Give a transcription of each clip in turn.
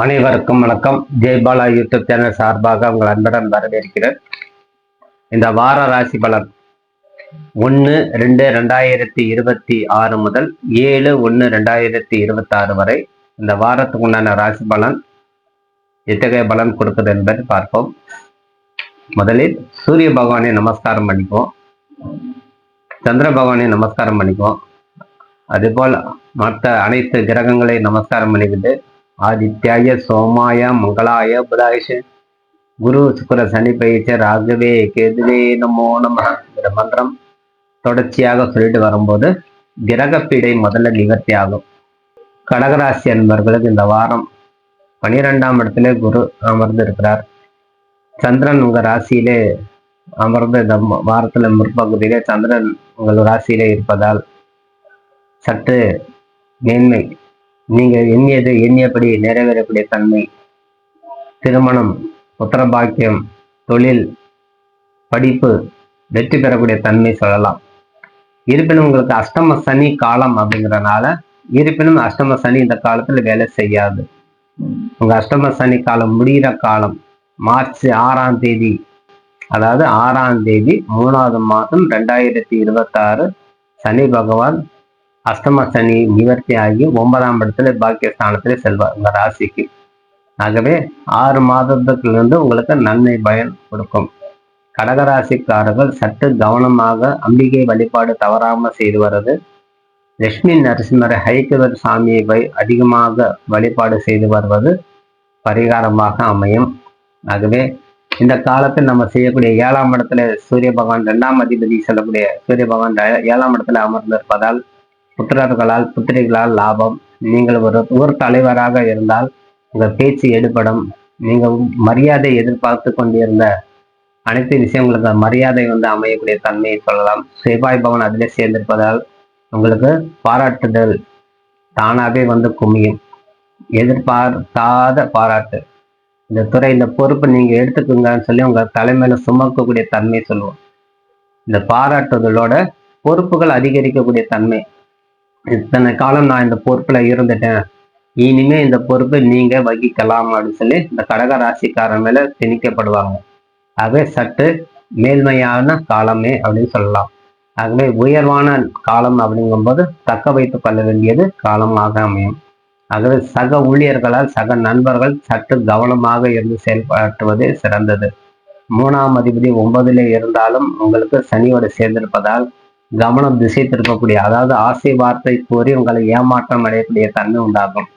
அனைவருக்கும் வணக்கம். Jaibala YouTube channel சார்பாக உங்கள் அன்புடன் வரவேற்கிறேன். இந்த வார ராசி பலன் ஒன்று ரெண்டு ரெண்டாயிரத்தி இருபத்தி ஆறு முதல் ஏழு ஒன்று ரெண்டாயிரத்தி இருபத்தி ஆறு வரை இந்த வாரத்துக்கு உண்டான ராசி பலன் எத்தகைய பலன் கொடுக்குது என்பதை பார்ப்போம். முதலில் சூரிய பகவானை நமஸ்காரம் பண்ணிக்குவோம். சந்திர பகவானை நமஸ்காரம் பண்ணிக்குவோம். அதுபோல் மற்ற அனைத்து கிரகங்களை நமஸ்காரம் பண்ணிக்கிட்டு ஆதித்யாய சோமாய மங்களாய புதாயிஷ குரு சுக்கர சனி பயிற்ச ராகவே கேதுவே நமோ நம மந்திரம் தொடர்ச்சியாக சொல்லிட்டு வரும்போது கிரகப்பீடை முதல்ல நிவர்த்தி ஆகும். கடகராசி அன்பர்களுக்கு இந்த வாரம் பனிரெண்டாம் இடத்துல குரு அமர்ந்து இருக்கிறார். சந்திரன் உங்க ராசியிலே அமர்ந்து இந்த வாரத்துல முற்பகுதியிலே சந்திரன் உங்கள் ராசியிலே இருப்பதால் சற்று மேன்மை நீங்க எண்ணியது எண்ணியபடி நிறைவேறக்கூடிய தன்மை. திருமணம் புத்திரபாக்கியம் தொழில் படிப்பு வெற்றி பெறக்கூடிய தன்மை சொல்லலாம். இருப்பினும் உங்களுக்கு அஷ்டம சனி காலம் அப்படிங்கிறனால இருப்பினும் அஷ்டம சனி இந்த காலத்துல வேலை செய்யாது. உங்க அஷ்டம சனி காலம் முடிகிற காலம் மார்ச் ஆறாம் தேதி அதாவது ஆறாம் தேதி மூணாவது மாதம் ரெண்டாயிரத்தி இருபத்தாறு சனி பகவான் அஷ்டம சனி நிவர்த்தி ஆகி ஒன்பதாம் இடத்துல பாக்கியஸ்தானத்துல செல்வார். உங்க ராசிக்கு. ஆகவே ஆறு மாதத்துக்குலேருந்து உங்களுக்கு நன்மை பயன் கொடுக்கும். கடகராசிக்காரர்கள் சற்று கவனமாக அம்பிகை வழிபாடு தவறாமல் செய்து வருது லட்சுமி நரசிம்மர் ஹைகவர் சாமியை வை அதிகமாக வழிபாடு செய்து வருவது பரிகாரமாக அமையும். ஆகவே இந்த காலத்தில் நம்ம செய்யக்கூடிய ஏழாம் இடத்துல சூரிய பகவான் ரெண்டாம் அதிபதி செல்லக்கூடிய சூரிய பகவான் ஏழாம் இடத்துல அமர்ந்திருப்பதால் புத்திரர்களால் புத்திரிகளால் லாபம். நீங்கள் ஒரு ஊர் தலைவராக இருந்தால் உங்கள் பேச்சு எடுபடும். நீங்கள் மரியாதை எதிர்பார்த்து கொண்டிருந்த அனைத்து விஷயங்களுக்கு மரியாதை வந்து அமையக்கூடிய தன்மையை சொல்லலாம். செவ்வாய் பவன் அதிலே சேர்ந்திருப்பதால் உங்களுக்கு பாராட்டுதல் தானாகவே வந்து குமியும். எதிர்பார்க்காத பாராட்டு. இந்த துறை இந்த பொறுப்பு நீங்க எடுத்துக்கோங்கன்னு சொல்லி உங்க தலைமையில சுமக்கக்கூடிய தன்மை சொல்லுவோம். இந்த பாராட்டுதலோட பொறுப்புகள் அதிகரிக்கக்கூடிய தன்மை. இத்தனை காலம் நான் இந்த பொறுப்புல இருந்துட்டேன். இனிமே இந்த பொறுப்பை நீங்க வகிக்கலாம் அப்படின்னு சொல்லி இந்த கடக ராசிக்காரன் மேல திணிக்கப்படுவாங்க. ஆகவே சற்று மேல்மையான காலமே அப்படின்னு சொல்லலாம். ஆகவே உயர்வான காலம் அப்படிங்கும்போது தக்க வைத்துக் கொள்ள வேண்டியது காலமாக அமையும். ஆகவே சக ஊழியர்களால் சக நண்பர்கள் சற்று கவனமாக இருந்து செயல்படுத்துவதே சிறந்தது. மூணாம் அதிபதி ஒன்பதுல இருந்தாலும் உங்களுக்கு சனியோடு சேர்ந்திருப்பதால் கவனம் திசை திருப்பக்கூடிய அதாவது ஆசை வார்த்தை கூறி உங்களை ஏமாற்றம் அடையக்கூடிய தன்மை உண்டாகும்.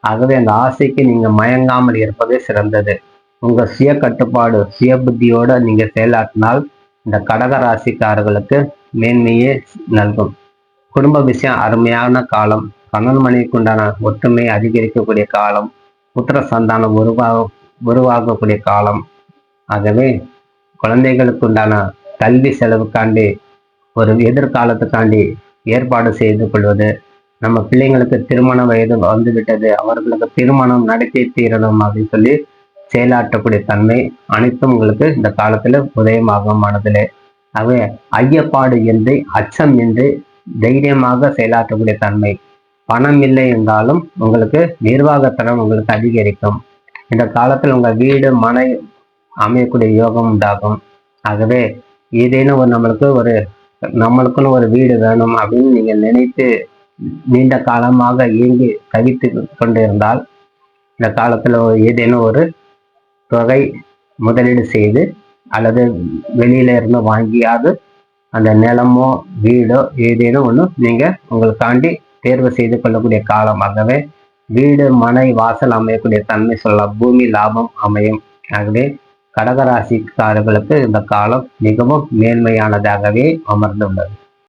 ஆகவே அந்த ஆசைக்கு நீங்க மயங்காமல் இருப்பதே சிறந்தது. உங்க சுய கட்டுப்பாடு சுய புத்தியோட நீங்க செயலாற்றினால் இந்த கடக ராசிக்காரர்களுக்கு மேன்மையே நல்கும். குடும்ப விஷயம் அருமையான காலம். கணவன் மனைவிக்கு உண்டான ஒற்றுமை அதிகரிக்கக்கூடிய காலம். புத்திர சந்தானம் உருவாக உருவாகக்கூடிய காலம். ஆகவே குழந்தைகளுக்கு உண்டான கல்வி செலவுக்காண்டி ஒரு எதிர்காலத்துக்காண்டி ஏற்பாடு செய்து கொள்வது நம்ம பிள்ளைங்களுக்கு திருமண வயது வந்து விட்டது அவர்களுக்கு திருமணம் நடத்தி தீரணும் அப்படின்னு சொல்லி செயலாற்றக்கூடிய தன்மை அனைத்தும் உங்களுக்கு இந்த காலத்துல உதயமாகும் மனதிலே. ஆகவே ஐயப்பாடு என்று அச்சம் என்று தைரியமாக செயலாற்றக்கூடிய தன்மை. பணம் இல்லை என்றாலும் உங்களுக்கு நிர்வாகத்தனம் உங்களுக்கு அதிகரிக்கும். இந்த காலத்தில் உங்கள் வீடு மனை அமையக்கூடிய யோகம் உண்டாகும். ஆகவே ஏதேனும் ஒரு நம்மளுக்கு ஒரு நம்மளுக்குன்னு ஒரு வீடு வேணும் அப்படின்னு நீங்க நினைத்து நீண்ட காலமாக இயங்கி தவித்து கொண்டிருந்தால் இந்த காலத்துல ஏதேனும் ஒரு தொகை முதலீடு செய்து அல்லது வெளியில இருந்து வாங்கியாவது அந்த நிலமோ வீடோ ஏதேனும் ஒன்று நீங்க உங்களுக்காண்டி தேர்வு செய்து கொள்ளக்கூடிய காலமாகவே வீடு மனை வாசல் அமையக்கூடிய தன்மை சொல்லலாம் பூமி லாபம் அமையும். ஆகவே கடகராசிக்காரர்களுக்கு இந்த காலம் மிகவும் மேன்மையானதாகவே அமர்ந்துள்ளது.